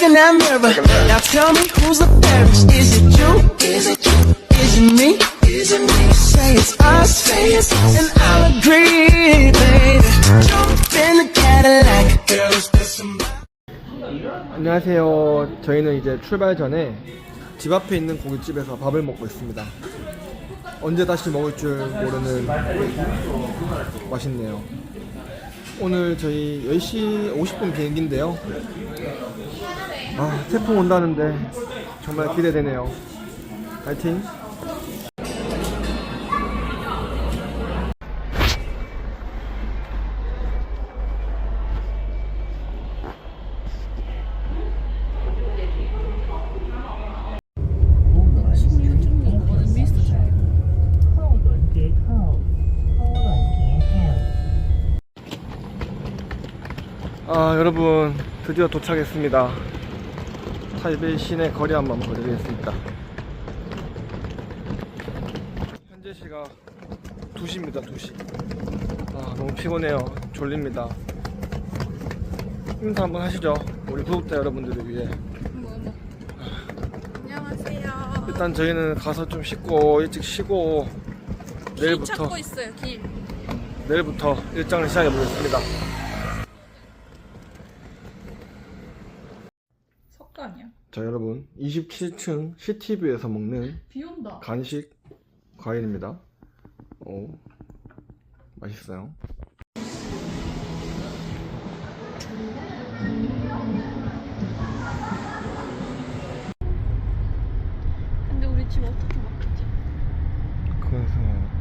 look in that mirror. Now tell me who's the fairest? Is it you? Is it you? Is it me? Is it me? Say it's us, say it's us, and I'll agree, baby. Jump in the Cadillac. Girl, is this somebody? 안녕하세요. 저희는 이제 출발 전에 집 앞에 있는 고깃집에서 밥을 먹고 있습니다. 언제 다시 먹을 줄 모르는 맛있네요. 오늘 저희 10시 50분 비행기인데요. 아, 태풍 온다는데 정말 기대되네요. 파이팅! 아, 여러분 드디어 도착했습니다. 타이베이 시내 거리 한번 보여드리겠습니다. 현재 시각 2시입니다, 2시. 아, 너무 피곤해요. 졸립니다. 인사 한번 하시죠. 우리 구독자 여러분들을 위해. 안녕하세요. 일단 저희는 가서 좀 씻고 일찍 쉬고 길 내일부터 찾고 있어요. 길. 내일부터 일정을 시작해 보겠습니다. 석간이야. 자 여러분 27층 CTV에서 먹는 비 온다. 간식 과일입니다. 오 맛있어요. 근데 우리 집 어떻게 막혔지? 그래서